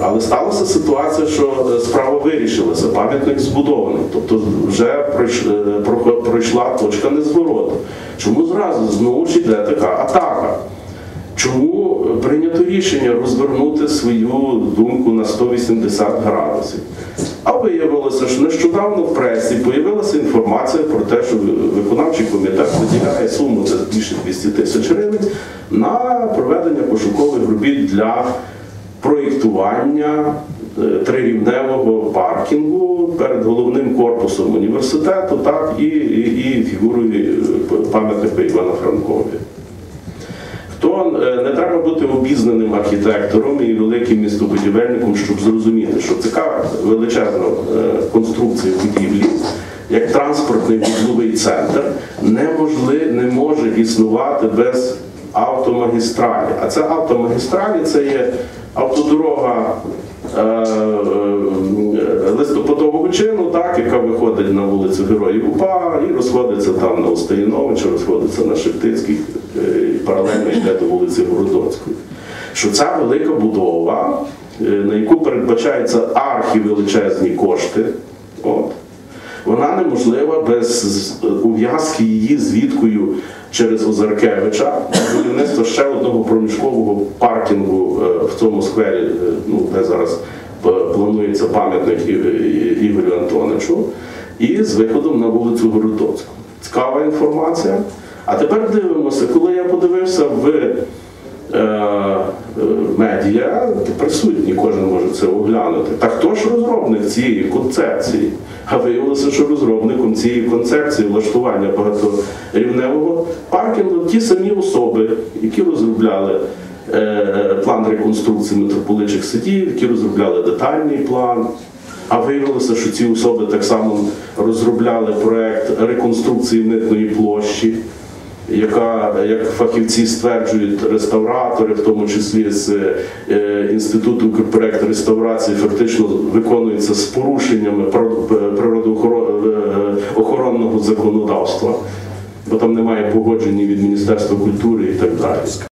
Але сталася ситуація, що е, справа вирішилася, пам'ятник збудований. Тобто вже е, пройшла точка незвороту. Чому зразу знову ж йде така атака? Чому прийнято рішення розвернути свою думку на 180 градусів? А виявилося, що нещодавно в пресі з'явилася інформація про те, що виконавчий комітет виділяє суму це більше 200 тисяч гривень на проведення пошукових робіт для проєктування е, трирівневого паркінгу перед головним корпусом університету, так і, і, і фігурою е, пам'ятника Івана Франкові. Хто е, не треба бути обізнаним архітектором і великим містобудівельником, щоб зрозуміти, що така величезна конструкція будівлі, як транспортний вузловий центр, неможли, не може існувати без автомагістралі. А це автомагістралі це є автодорога е, е, листопадового чину, так, яка виходить на вулицю Героїв УПА і розходиться там на Остаїновича, розходиться на Шептицьких е, і паралельно йде до вулиці Городоцької. Що ця велика будова, е, на яку передбачаються архівеличезні кошти, вона неможлива без ув'язки її з Віткою через Озаркевича, будівництво ще одного проміжкового паркінгу е, в цьому сквері, е, ну, де зараз планується пам'ятник Ігорю Антоновичу, і з виходом на вулицю Городоцьку. Цікава інформація. А тепер дивимося, коли я подивився в медіа, присутні, кожен може це оглянути. Та хто ж розробник цієї концепції? А виявилося, що розробником цієї концепції влаштування багаторівневого паркінгу ті самі особи, які розробляли е, план реконструкції митрополичих садів, які розробляли детальний план. А виявилося, що ці особи так само розробляли проект реконструкції митної площі яка, як фахівці стверджують, реставратори, в тому числі з е, інституту Укрпроект реставрації, фактично виконується з порушеннями природ- природоохоронного законодавства, бо там немає погодження від Міністерства культури і так далі.